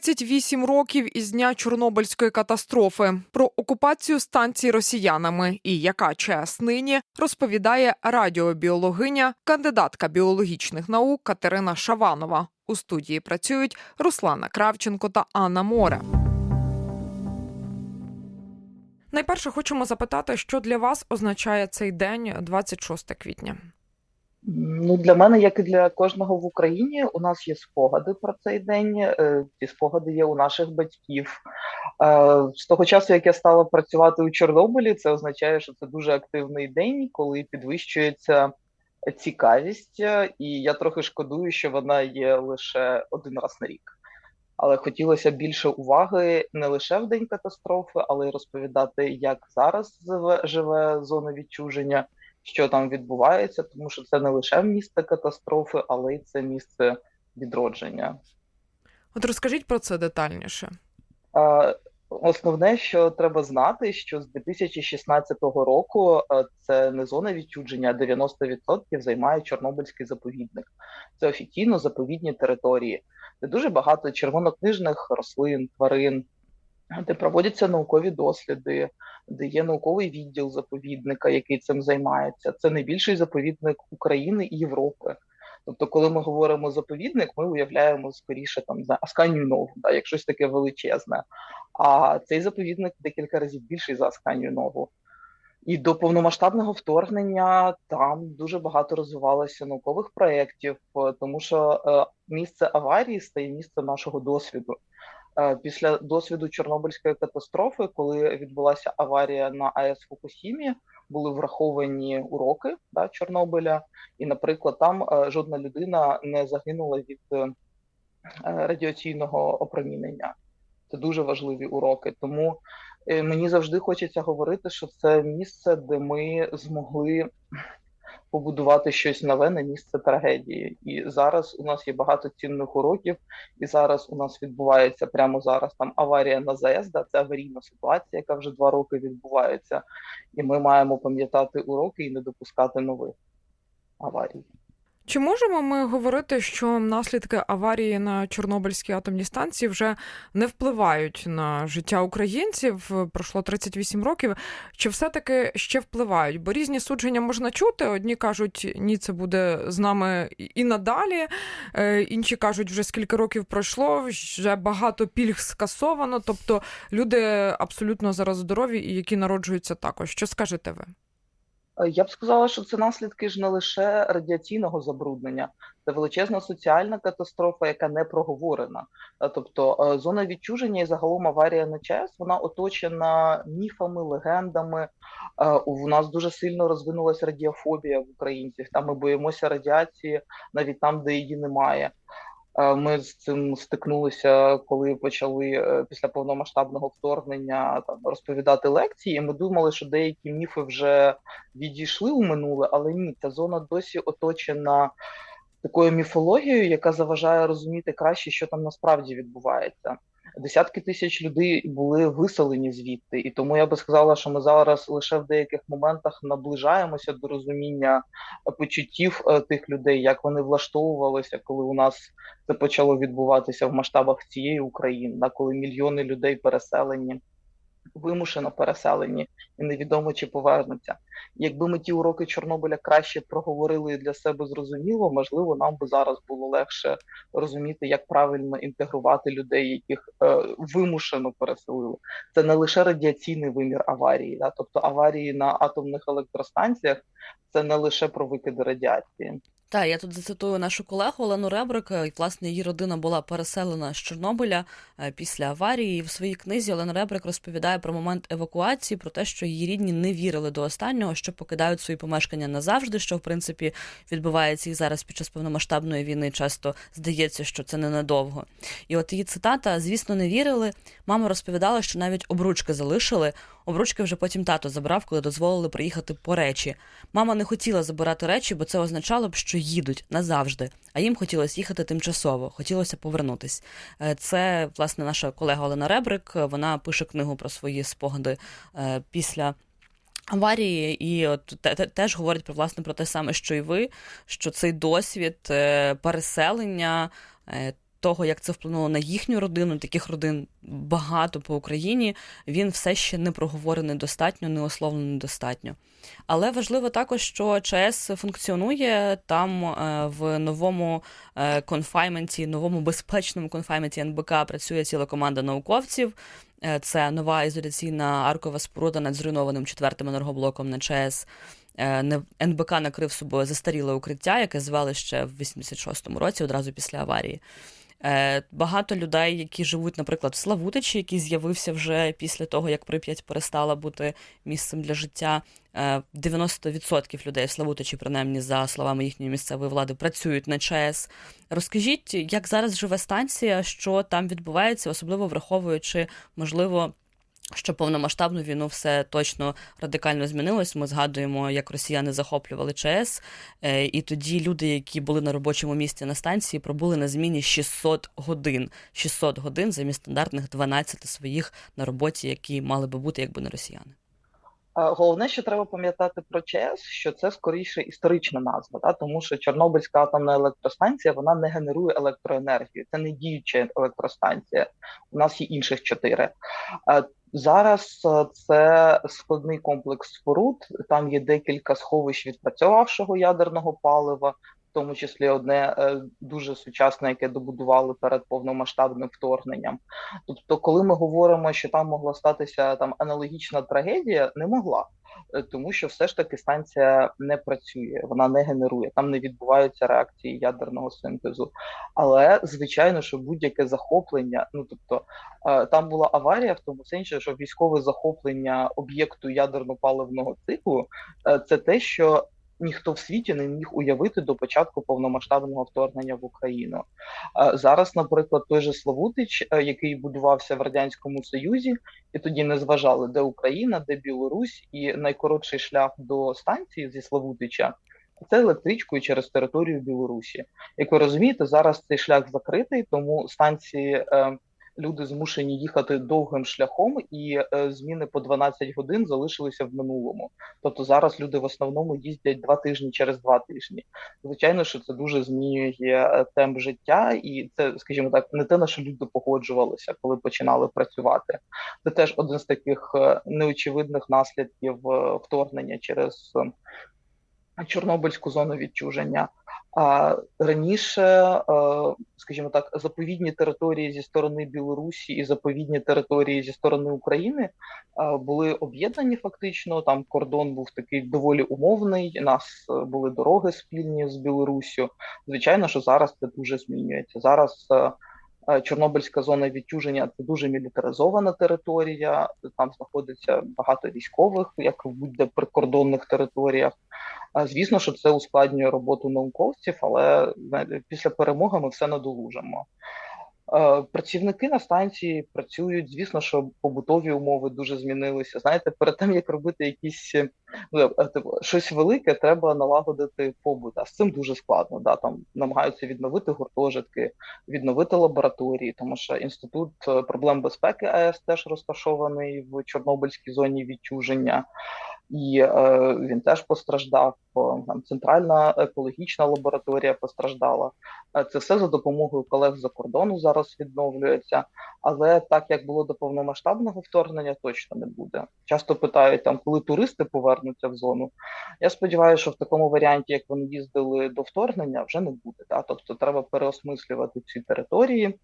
38 років із дня Чорнобильської катастрофи. Про окупацію станції росіянами і яка ЧАЕС нині розповідає радіобіологиня, кандидатка біологічних наук Катерина Шаванова. У студії працюють Руслана Кравченко та Анна Море. Найперше хочемо запитати, що для вас означає цей день, 26 квітня. Ну, для мене, як і для кожного в Україні, у нас є спогади про цей день. е, Ці спогади є у наших батьків. Е, З того часу, як я стала працювати у Чорнобилі, це означає, що це дуже активний день, коли підвищується цікавість, е, і я трохи шкодую, що вона є лише один раз на рік. Але хотілося більше уваги не лише в день катастрофи, але й розповідати, як зараз живе- зона відчуження, що там відбувається, тому що це не лише місце катастрофи, але й це місце відродження. От розкажіть про це детальніше. А, Основне, що треба знати, що з 2016 року це не зона відчудження, а 90% займає Чорнобильський заповідник. Це офіційно заповідні території, де дуже багато червонокнижних рослин, тварин, де проводяться наукові досліди, де є науковий відділ заповідника, який цим займається. Це найбільший заповідник України і Європи. Тобто, коли ми говоримо заповідник, ми уявляємо скоріше там за Асканію Нову, да, як щось таке величезне. А цей заповідник декілька разів більший за Асканію Нову. І до повномасштабного вторгнення там дуже багато розвивалося наукових проєктів, е, тому що е, місце аварії стає місцем нашого досвіду. Е, Після досвіду Чорнобильської катастрофи, коли відбулася аварія на АЕС Фукусімі, були враховані уроки да, Чорнобиля, і, наприклад, там е, жодна людина не загинула від е, радіаційного опромінення. Це дуже важливі уроки. Тому мені завжди хочеться говорити, що це місце, де ми змогли побудувати щось нове на місце трагедії. І зараз у нас є багато цінних уроків, і зараз у нас відбувається прямо зараз там аварія на ЗАЕС, да, це аварійна ситуація, яка вже два роки відбувається, і ми маємо пам'ятати уроки і не допускати нових аварій. Чи можемо ми говорити, що наслідки аварії на Чорнобильській атомній станції вже не впливають на життя українців? Пройшло 38 років. Чи все-таки ще впливають? Бо різні судження можна чути. Одні кажуть, ні, це буде з нами і надалі. Е, Інші кажуть, вже скільки років пройшло, вже багато пільг скасовано. Тобто люди абсолютно зараз здорові і які народжуються також. Що скажете ви? Е, Я б сказала, що це наслідки ж не лише радіаційного забруднення, це величезна соціальна катастрофа, яка не проговорена. Е, Тобто е, зона відчуження і загалом аварія на ЧАЕС, вона оточена міфами, легендами. У нас дуже сильно розвинулася радіофобія в українців. Там ми боїмося радіації навіть там, де її немає. Ми з цим стикнулися, коли почали е, після повномасштабного вторгнення там розповідати лекції. Ми думали, що деякі міфи вже відійшли у минуле, але ні, ця зона досі оточена такою міфологією, яка заважає розуміти краще, що там насправді відбувається. Десятки тисяч людей були виселені звідти, і тому я би сказала, що ми зараз лише в деяких моментах наближаємося до розуміння почуттів е, тих людей, як вони влаштовувалися, коли у нас це почало відбуватися в масштабах цієї України, коли мільйони людей переселені, вимушено переселені, і невідомо чи повернуться. Якби ми ті уроки Чорнобиля краще проговорили і для себе зрозуміло, можливо, нам би зараз було легше розуміти, як правильно інтегрувати людей, яких е, вимушено переселили. Це не лише радіаційний вимір аварії, да? тобто аварії на атомних електростанціях це не лише про викиди радіації. Так, я тут зацитую нашу колегу Олену Ребрик. Власне, її родина була переселена з Чорнобиля е, після аварії. І в своїй книзі Олена Ребрик розповідає про момент евакуації, про те, що її рідні не вірили до останнього, що покидають свої помешкання назавжди, що в принципі відбувається і зараз під час повномасштабної війни. Часто здається, що це ненадовго. І от її цитата: звісно, не вірили. Мама розповідала, що навіть обручки залишили. Обручки вже потім тато забрав, коли дозволили приїхати по речі. Мама не хотіла забирати речі, бо це означало б, що їдуть назавжди. А їм хотілося їхати тимчасово, хотілося повернутись. Е, Це власне наша колега Олена Ребрик. Вона пише книгу про свої спогади е, після. Аварії, і от те, те, теж говорить про власне про те саме, що і ви, що цей досвід е, переселення, того, як це вплинуло на їхню родину, таких родин багато по Україні, він все ще не проговорений достатньо, не ословлений достатньо. Але важливо також, що ЧАЕС функціонує там е, в новому е, конфайменті, новому безпечному конфайменті НБК працює ціла команда науковців. Е, Це нова ізоляційна аркова споруда над зруйнованим четвертим енергоблоком на ЧАЕС. НБК накрив собою застаріле укриття, яке звели ще в 86-му році, одразу після аварії. Е, Багато людей, які живуть, наприклад, в Славутичі, який з'явився вже після того, як Прип'ять перестала бути місцем для життя. Е, 90% людей в Славутичі, принаймні за словами їхньої місцевої влади, працюють на ЧАЕС. Розкажіть, як зараз живе станція, що там відбувається, особливо враховуючи, можливо, що повномасштабну війну все точно радикально змінилось. Ми згадуємо, як росіяни захоплювали ЧАЕС, е, і тоді люди, які були на робочому місці на станції, пробули на зміні 600 годин. 600 годин замість стандартних 12 своїх на роботі, які мали би бути, якби не росіяни. Е, Головне, що треба пам'ятати про ЧАЕС, що це скоріше історична назва, да? тому що Чорнобильська атомна електростанція вона не генерує електроенергію, це не діюча електростанція. У нас є інших чотири. Зараз е, це складний комплекс споруд. Там є декілька сховищ відпрацьовавшого ядерного палива, в тому числі одне е, дуже сучасне, яке добудували перед повномасштабним вторгненням. Тобто, коли ми говоримо, що там могла статися там аналогічна трагедія, не могла. Е, Тому що все ж таки станція не працює, вона не генерує, там не відбуваються реакції ядерного синтезу. Але звичайно, що будь-яке захоплення, ну тобто е, там була аварія в тому сенсі, що військове захоплення об'єкту ядерно-паливного циклу е, це те, що ніхто в світі не міг уявити до початку повномасштабного вторгнення в Україну. Зараз, наприклад, той же Славутич, е, який будувався в радянському Союзі, і тоді не зважали, де Україна, де Білорусь, і найкоротший шлях до станції зі Славутича. Це електричкою через територію Білорусі. Як ви розумієте, зараз цей шлях закритий, тому станції е, люди змушені їхати довгим шляхом, і е, зміни по 12 годин залишилися в минулому. Тобто зараз люди в основному їздять два тижні через два тижні. Звичайно, що це дуже змінює е, темп життя, і це, скажімо так, не те, на що люди погоджувалися, коли починали працювати. Це теж один з таких е, неочевидних наслідків е, вторгнення через Чорнобильську зону відчуження. А раніше, е, скажімо так, заповідні території зі сторони Білорусі і заповідні території зі сторони України е, були об'єднані фактично. Там кордон був такий доволі умовний. У нас е, були дороги спільні з Білоруссю. Звичайно, що зараз це дуже змінюється. Зараз Чорнобильська зона відчуження це дуже мілітаризована територія. Там знаходиться багато військових, як в будь-де прикордонних територіях. Звісно, що це ускладнює роботу науковців, але після перемоги ми все надолужимо. Е, Працівники на станції працюють. Звісно, що побутові умови дуже змінилися. Знаєте, перед тим як робити якісь е, ну, е, типу, щось велике, треба налагодити побут. А з цим дуже складно. Да, там намагаються відновити гуртожитки, відновити лабораторії, тому що інститут е, проблем безпеки АЕС теж розташований в Чорнобильській зоні відчуження і е, він теж постраждав. Там центральна екологічна лабораторія постраждала. Е, Це все за допомогою колег за кордону зараз відновлюється. Але так як було до повномасштабного вторгнення, точно не буде. Часто питають там, коли туристи повернуться в зону. Я сподіваюся, що в такому варіанті, як вони їздили до вторгнення, вже не буде. Да? Тобто треба переосмислювати ці території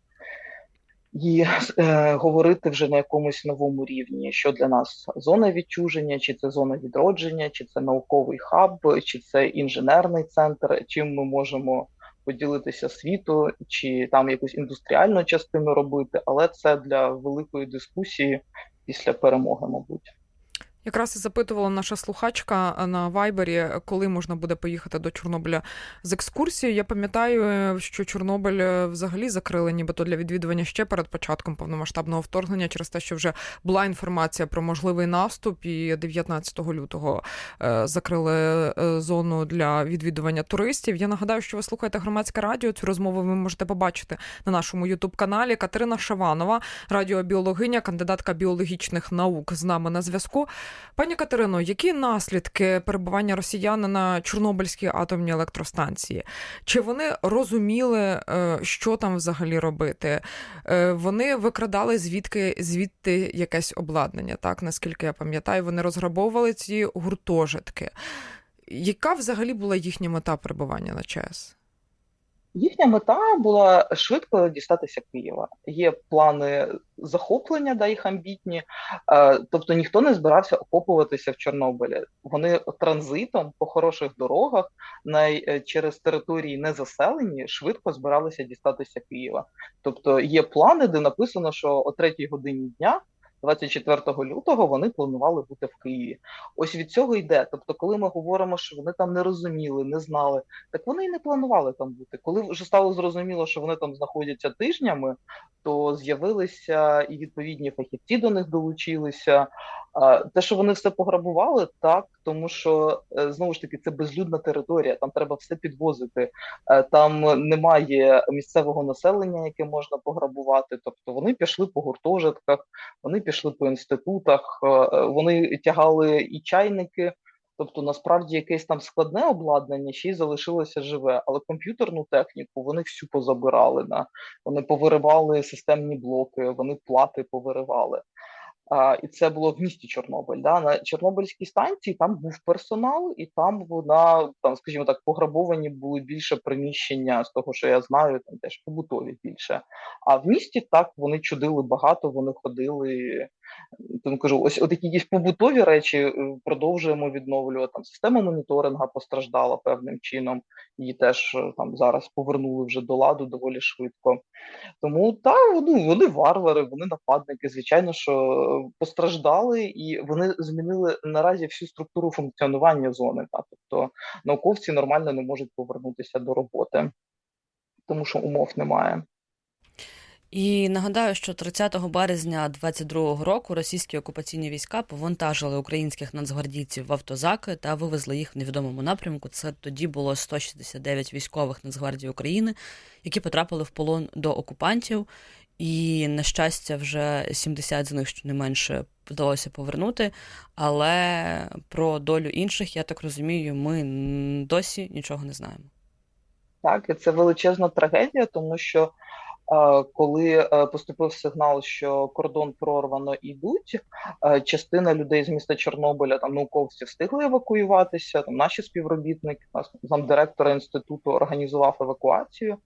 і е, говорити вже на якомусь новому рівні, що для нас зона відчуження, чи це зона відродження, чи це науковий хаб, чи це інженерний центр, чим ми можемо поділитися світу, чи там якусь індустріальну частину робити, але це для великої дискусії після перемоги, мабуть. Якраз і запитувала наша слухачка на Вайбері, коли можна буде поїхати до Чорнобиля з екскурсією. Я пам'ятаю, що Чорнобиль е, взагалі закрили нібито для відвідування ще перед початком повномасштабного вторгнення, через те, що вже була інформація про можливий наступ, і 19 лютого е, закрили е, зону для відвідування туристів. Я нагадаю, що ви слухаєте громадське радіо. Цю розмову ви можете побачити на нашому ютуб-каналі. Катерина Шаванова, радіобіологиня, кандидатка біологічних наук, з нами на зв'язку. Пані Катерино, які наслідки перебування росіян на Чорнобильській атомній електростанції? Чи вони розуміли, е, що там взагалі робити? Е, Вони викрадали звідки звідти якесь обладнання, так наскільки я пам'ятаю, вони розграбовували ці гуртожитки. Яка взагалі була їхня мета перебування на ЧАЕС? Їхня мета була швидко дістатися Києва. Є плани захоплення, да, їх амбітні. Е, тобто ніхто не збирався окопуватися в Чорнобилі. Вони транзитом по хороших дорогах най, е, через території незаселені швидко збиралися дістатися Києва. Тобто є плани, де написано, що о третій годині дня. 24 лютого вони планували бути в Києві. Ось від цього йде. Тобто, коли ми говоримо, що вони там не розуміли, не знали, так вони і не планували там бути. Коли вже стало зрозуміло, що вони там знаходяться тижнями, то з'явилися і відповідні фахівці до них долучилися. Те, що вони все пограбували, так тому що е, знову ж таки це безлюдна територія, там треба все підвозити. Е, Там немає місцевого населення, яке можна пограбувати. Тобто вони пішли по гуртожитках, вони пішли по інститутах, е, вони тягали і чайники. Тобто, насправді якесь там складне обладнання ще й залишилося живе, але комп'ютерну техніку вони всю позабирали. На вони повиривали системні блоки, вони плати повиривали. А, і це було в місті Чорнобиль. Да? На Чорнобильській станції там був персонал, і там вона там, скажімо так, пограбовані були більше приміщення з того, що я знаю, там теж побутові більше. А в місті так вони чудили багато, вони ходили. Тому кажу, ось такі якісь побутові речі е, продовжуємо відновлювати. Там система моніторинга постраждала певним чином. Її теж е, там зараз повернули вже до ладу доволі швидко. Тому та ну, вони варвари, вони нападники. Звичайно, що постраждали, і вони змінили наразі всю структуру функціонування зони. Та тобто науковці нормально не можуть повернутися до роботи, тому що умов немає. І нагадаю, що 30 березня 22-го року російські окупаційні війська повантажили українських нацгвардійців в автозаки та вивезли їх в невідомому напрямку. Це тоді було 169 військових Нацгвардії України, які потрапили в полон до окупантів. І, на щастя, вже 70 з них щонайменше вдалося повернути. Але про долю інших, я так розумію, ми досі нічого не знаємо. Так, і це величезна трагедія, тому що коли е, поступив сигнал, що кордон прорвано йдуть, е, частина людей з міста Чорнобиля, там науковці встигли евакуюватися. Там наші співробітники, нас замдиректора інституту організував евакуацію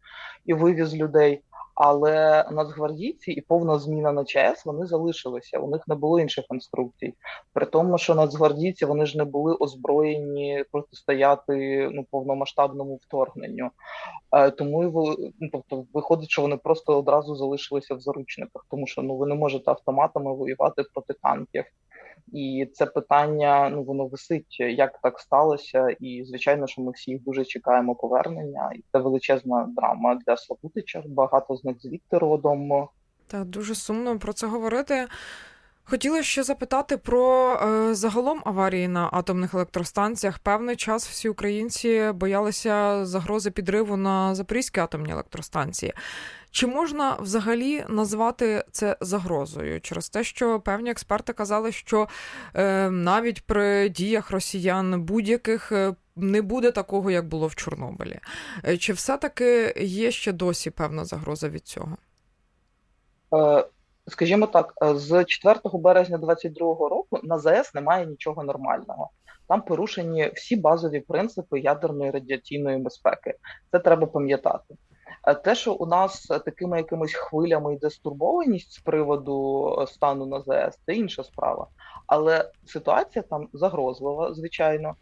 і вивіз людей. Але нацгвардійці і повна зміна на ЧАЕС вони залишилися. У них не було інших інструкцій. При тому, що нацгвардійці вони ж не були озброєні протистояти ну повномасштабному вторгненню. Е, тому ну, тобто виходить, що вони просто одразу залишилися в заручниках, тому що ну ви не можете автоматами воювати проти танків. І це питання ну воно висить, як так сталося, і звичайно, що ми всі дуже чекаємо повернення, і це величезна драма для Славутича. Багато з них звідти родом. Так, дуже сумно про це говорити. Хотіла ще запитати про е, загалом аварії на атомних електростанціях. Певний час всі українці боялися загрози підриву на Запорізькій атомній електростанції. Чи можна взагалі назвати це загрозою через те, що певні експерти казали, що е, навіть при діях росіян будь-яких е, не буде такого, як було в Чорнобилі? Е, чи все-таки є ще досі певна загроза від цього? Е, Скажімо так, з 4 березня 2022 року на ЗАЕС немає нічого нормального. Там порушені всі базові принципи ядерної радіаційної безпеки. Це треба пам'ятати. Те, що у нас такими якимись хвилями йде стурбованість з приводу стану на ЗАЕС, це інша справа. Але ситуація там загрозлива, звичайно.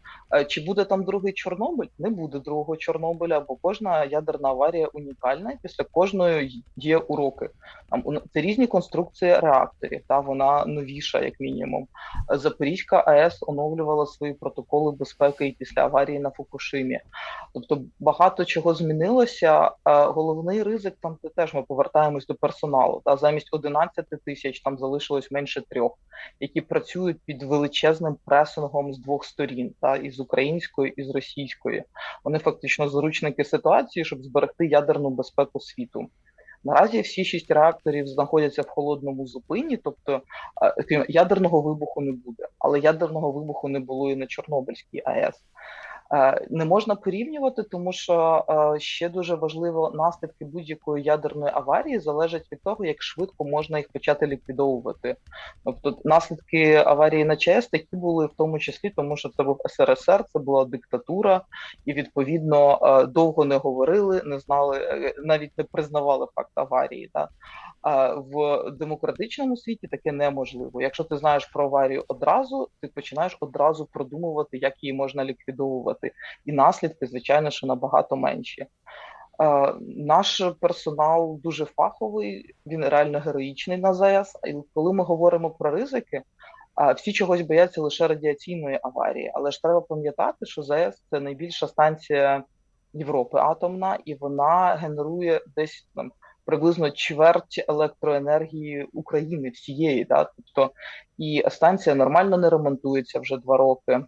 Чи буде там другий Чорнобиль? Не буде другого Чорнобиля, бо кожна ядерна аварія унікальна, і після кожної є уроки. Там це різні конструкції реакторів, та вона новіша, як мінімум. Запорізька АЕС оновлювала свої протоколи безпеки і після аварії на Фукушимі. Тобто багато чого змінилося. Головний ризик там це теж ми повертаємось до персоналу. Та замість 11 тисяч там залишилось менше трьох, які працюють під величезним пресингом з двох сторін, та і з української, і з російської. Вони фактично заручники ситуації, щоб зберегти ядерну безпеку світу. Наразі всі шість реакторів знаходяться в холодному зупині, тобто ядерного вибуху не буде, але ядерного вибуху не було і на Чорнобильській АЕС. Е, Не можна порівнювати, тому що е, ще дуже важливо наслідки будь-якої ядерної аварії залежать від того, як швидко можна їх почати ліквідовувати. Тобто наслідки аварії на ЧАЕС такі були в тому числі, тому що це був СРСР, це була диктатура, і відповідно е, довго не говорили, не знали, навіть не признавали факт аварії. Да? В демократичному світі таке неможливо. Якщо ти знаєш про аварію одразу, ти починаєш одразу продумувати, як її можна ліквідовувати, і наслідки, звичайно, що набагато менші. Е, Наш персонал дуже фаховий, він реально героїчний на ЗАЕС. І коли ми говоримо про ризики, а, всі чогось бояться лише радіаційної аварії. Але ж треба пам'ятати, що ЗАЕС це найбільша станція Європи атомна, і вона генерує десь там приблизно чверть електроенергії України всієї. Да? Тобто і станція нормально не ремонтується вже два роки.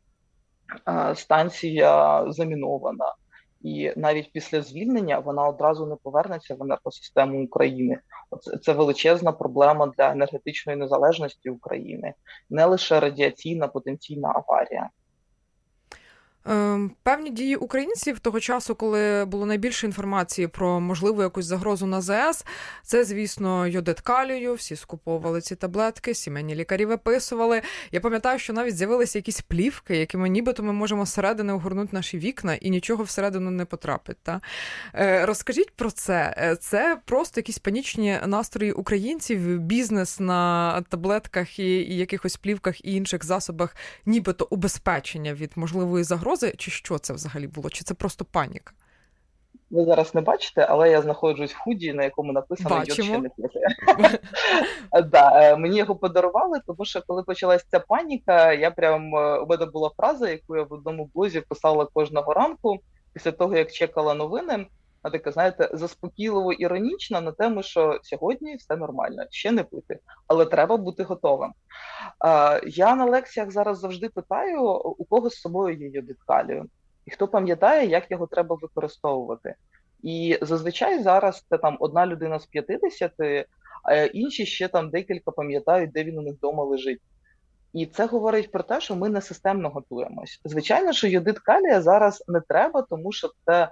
Станція замінована. І навіть після звільнення вона одразу не повернеться в енергосистему України. Це, це величезна проблема для енергетичної незалежності України, не лише радіаційна потенційна аварія. Ем, Певні дії українців того часу, коли було найбільше інформації про можливу якусь загрозу на ЗС, це, звісно, йодит калію, всі скуповували ці таблетки, сімейні лікарі виписували. Я пам'ятаю, що навіть з'явилися якісь плівки, якими нібито ми можемо зсередини огорнути наші вікна і нічого всередину не потрапить. Та? Е, Розкажіть про це. Е, Це просто якісь панічні настрої українців, бізнес на таблетках і, і якихось плівках і інших засобах, нібито убезпечення від можливої загрози, чи що це взагалі було? Чи це просто паніка? Ви зараз не бачите, але я знаходжусь в худі, на якому написано йод ще не. Да, е, мені його подарували, тому що коли почалась ця паніка, я прям е, у мене була фраза, яку я в одному блозі писала кожного ранку після того, як чекала новини. А така, знаєте, заспокійливо іронічна на тему, що сьогодні все нормально, ще не пити, але треба бути готовим. Я на лекціях зараз завжди питаю, у кого з собою є йодит калію, і хто пам'ятає, як його треба використовувати. І зазвичай зараз це там одна людина з 50, а інші ще там декілька пам'ятають, де він у них вдома лежить. І це говорить про те, що ми не системно готуємось. Звичайно, що йодит калія зараз не треба, тому що це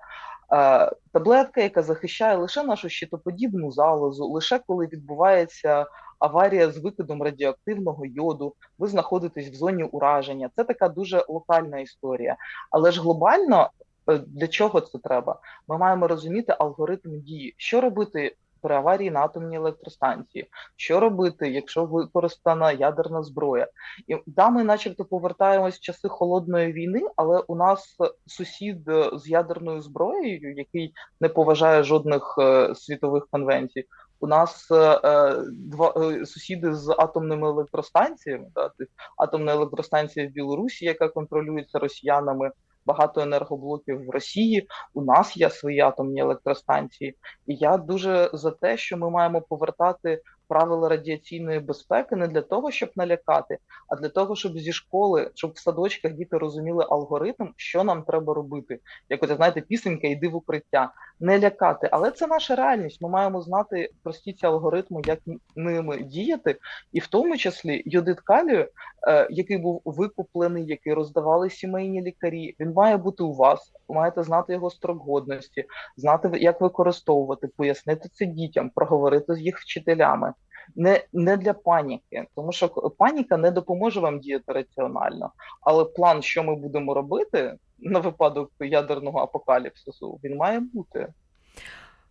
таблетка, яка захищає лише нашу щитоподібну залозу, лише коли відбувається аварія з викидом радіоактивного йоду, ви знаходитесь в зоні ураження. Це така дуже локальна історія. Але ж глобально е, для чого це треба? Ми маємо розуміти алгоритм дії, що робити при аварії на атомній електростанції, що робити, якщо використана ядерна зброя. І да, ми начебто повертаємось в часи холодної війни, але у нас сусід е, з ядерною зброєю, який не поважає жодних е, світових конвенцій. У нас е, е, два е, сусіди з атомними електростанціями, да, атомна електростанція в Білорусі, яка контролюється росіянами, багато енергоблоків в Росії. У нас є свої атомні електростанції, і я дуже за те, що ми маємо повертати правила радіаційної безпеки не для того, щоб налякати, а для того, щоб зі школи, щоб в садочках діти розуміли алгоритм, що нам треба робити. Як от знаєте, пісенька йди в укриття, не лякати. Але це наша реальність. Ми маємо знати прості ці алгоритми, як ними діяти, і в тому числі йодит калію, е, який був викуплений, який роздавали сімейні лікарі. Він має бути у вас. Ви маєте знати його строк годності, знати як використовувати, пояснити це дітям, проговорити з їх вчителями. Не, не для паніки, тому що паніка не допоможе вам діяти раціонально. Але план, що ми будемо робити на випадок ядерного апокаліпсису, він має бути.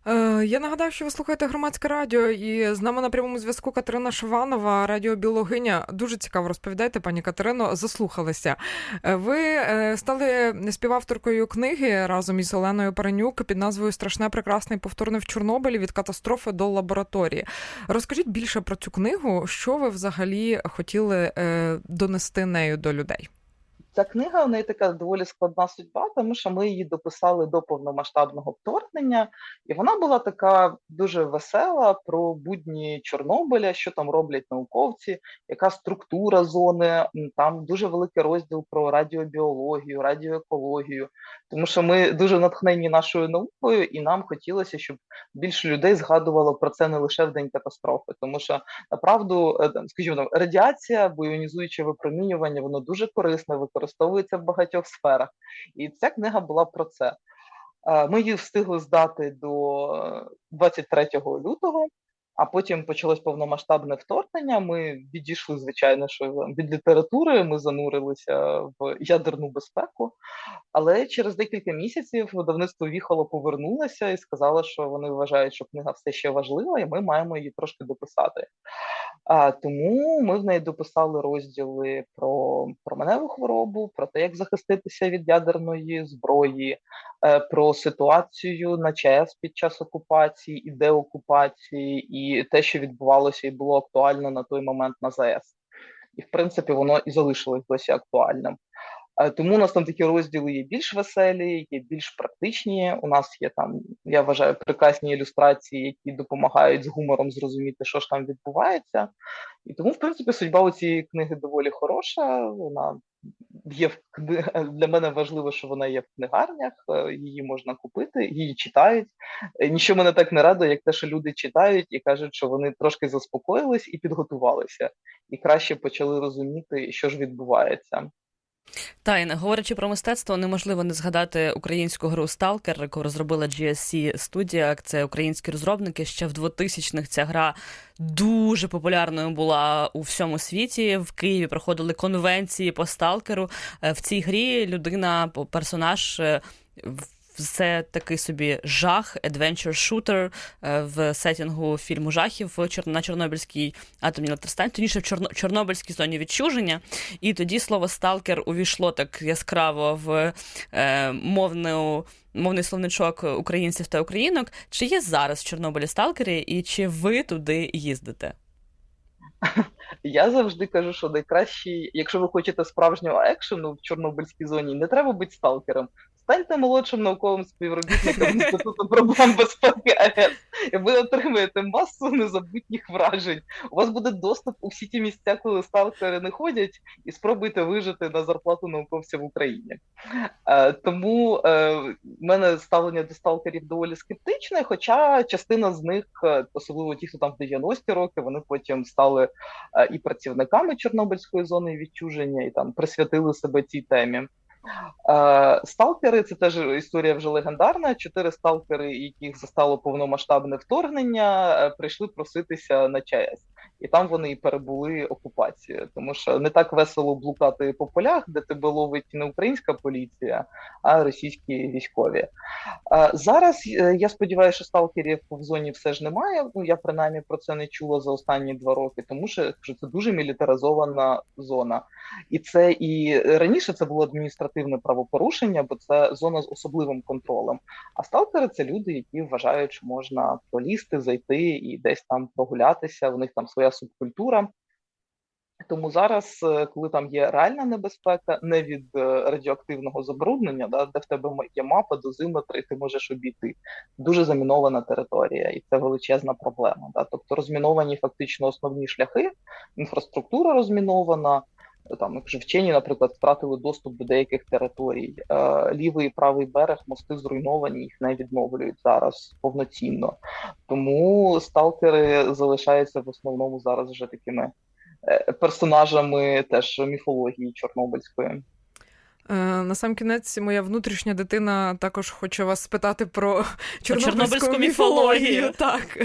Е, Я нагадаю, що ви слухаєте громадське радіо, і з нами на прямому зв'язку Катерина Шиванова, радіобіологиня. Дуже цікаво розповідаєте, пані Катерино. Заслухалися. Е, Ви е, стали співавторкою книги разом із Оленою Паранюк під назвою Страшне, прекрасне і повторне в Чорнобилі від катастрофи до лабораторії. Розкажіть більше про цю книгу, що ви взагалі хотіли донести нею до людей. Ця книга у неї така доволі складна судьба, тому що ми її дописали до повномасштабного вторгнення, і вона була така дуже весела про будні Чорнобиля, що там роблять науковці, яка структура зони. Там дуже великий розділ про радіобіологію, радіоекологію, тому що ми дуже натхнені нашою наукою, і нам хотілося, щоб більше людей згадувало про це не лише в день катастрофи, тому що направду, е, скажімо, радіація або випромінювання, воно дуже корисне, використовується в багатьох сферах. І ця книга була про це. Е, Ми її встигли здати до е, 23 лютого, а потім почалось повномасштабне вторгнення. Ми відійшли, звичайно, що від літератури, ми занурилися в ядерну безпеку. Але через декілька місяців видавництво Віхоло повернулося і сказало, що вони вважають, що книга все ще важлива, і ми маємо її трошки дописати. А, тому ми в неї дописали розділи про променеву хворобу, про те, як захиститися від ядерної зброї, е, про ситуацію на ЧАЕС під час окупації і деокупації, і те, що відбувалося і було актуально на той момент на ЗАЕС. І в принципі воно і залишилось досі актуальним. Е, Тому у нас там такі розділи є більш веселі, є більш практичні. У нас є там, я вважаю, прекрасні ілюстрації, які допомагають з гумором зрозуміти, що ж там відбувається. І тому, в принципі, судьба у цієї книги доволі хороша. Вона є в для мене важливо, що вона є в книгарнях, е, її можна купити, її читають. Е, Нічого мене так не радує, як те, що люди читають і кажуть, що вони трошки заспокоїлись і підготувалися, і краще почали розуміти, що ж відбувається. Та і не говорячи про мистецтво, неможливо не згадати українську гру Сталкер, яку розробила GSC Studio. Це українські розробники. Ще в 2000-х ця гра дуже популярною була у всьому світі. В Києві проходили конвенції по сталкеру. Е, В цій грі людина, персонаж. Е, в- Це такий собі жах, shooter е, в сетінгу фільму жахів на Чорнобильській атомній електростанції, тоніше в Чорно- Чорнобильській зоні відчуження. І тоді слово сталкер увійшло так яскраво в е, мовну, мовний словничок українців та українок. Чи є зараз в Чорнобилі сталкери, і чи ви туди їздите? Я завжди кажу, що найкращий, якщо ви хочете справжнього екшену в Чорнобильській зоні, не треба бути сталкером. Станьте молодшим науковим співробітником Інституту проблем безпеки АЕС, і ви отримаєте масу незабутніх вражень. У вас буде доступ у всі ті місця, коли сталкери не ходять, і спробуйте вижити на зарплату науковця в Україні. Е, тому е, в мене ставлення до сталкерів доволі скептичне, хоча частина з них, е, особливо ті, хто там в 90-ті роки, вони потім стали і працівниками Чорнобильської зони відчуження, і там присвятили себе цій темі. Е, Сталкери це теж історія вже легендарна. Чотири сталкери, яких застало повномасштабне вторгнення, е, прийшли проситися на ЧАЕС, і там вони і перебули окупацію, тому що не так весело блукати по полях, де тебе ловить не українська поліція, а російські військові. Зараз е, я сподіваюся, що сталкерів в зоні все ж немає. Ну я принаймні про це не чула за останні два роки, тому що це дуже мілітаризована зона. І це і раніше це було адміністративне правопорушення, бо це зона з особливим контролем. А сталкери це люди, які вважають, що можна пролізти, зайти і десь там прогулятися. У них там своя субкультура. Тому зараз, е, коли там є реальна небезпека, не від е, радіоактивного забруднення, да, де в тебе є мапа, дозиметри, ти можеш обійти. Дуже замінована територія, і це величезна проблема. Да. Тобто розміновані фактично основні шляхи, інфраструктура розмінована. Там, якщо вчені, наприклад, втратили доступ до деяких територій, е, лівий і правий берег, мости зруйновані, їх не відновлюють зараз повноцінно. Тому сталкери залишаються в основному зараз вже такими е, персонажами теж міфології Чорнобильської. Е, На сам кінець моя внутрішня дитина також хоче вас спитати про чорнобильську міфологію. Так.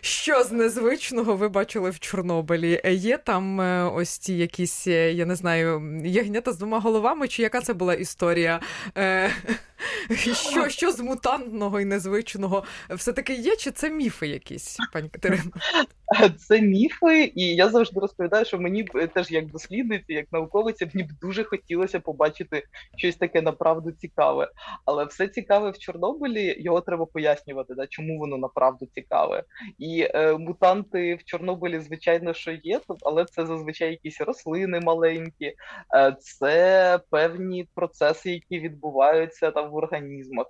Що з незвичного ви бачили в Чорнобилі? Є там е, ось ті якісь, е, я не знаю, ягнята з двома головами, чи яка це була історія? Що, що з мутантного і незвичного все-таки є, чи це міфи якісь, пані Катерина? Це міфи, і я завжди розповідаю, що мені е, теж як дослідниці, як науковиця, мені б дуже хотілося побачити щось таке направду цікаве. Але все цікаве в Чорнобилі, його треба пояснювати, да, чому воно направду цікаве. І е, мутанти в Чорнобилі, звичайно, що є, але це зазвичай якісь рослини маленькі, е, це певні процеси, які відбуваються там в організмах.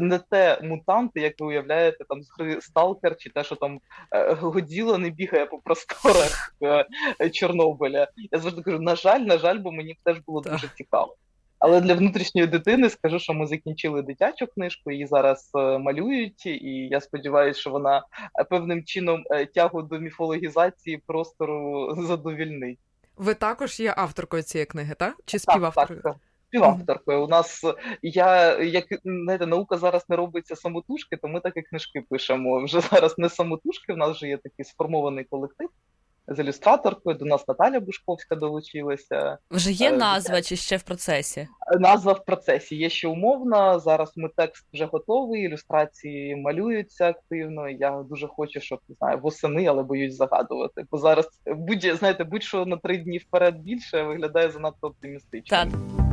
Не те мутанти, як ви уявляєте, там з гри Сталкер, чи те, що там е, Годзіла не бігає по просторах е, Чорнобиля. Я завжди кажу, на жаль, на жаль, бо мені теж було Так. дуже цікаво. Але для внутрішньої дитини скажу, що ми закінчили дитячу книжку, її зараз е, малюють, і я сподіваюся, що вона певним чином тягу до міфологізації простору задовільнить. Ви також є авторкою цієї книги, так? Чи Так, співавторкою? так. Співавторкою. У нас я як знаєте, наука зараз не робиться самотужки, то ми так і книжки пишемо. Вже зараз не самотужки. В нас вже є такий сформований колектив з ілюстраторкою. До нас Наталя Бушковська долучилася. Вже є Е, назва чи ще в процесі? Назва в процесі є ще умовна. Зараз ми текст вже готовий, ілюстрації малюються активно. Я дуже хочу, щоб не знаю, восени, але боюсь загадувати. Бо зараз будь знаєте, будь-що на три дні вперед більше виглядає занадто оптимістично. Так.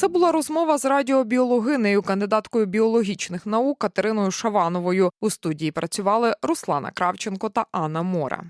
Це була розмова з радіобіологинею, кандидаткою біологічних наук Катериною Шавановою. У студії працювали Руслана Кравченко та Анна Мора.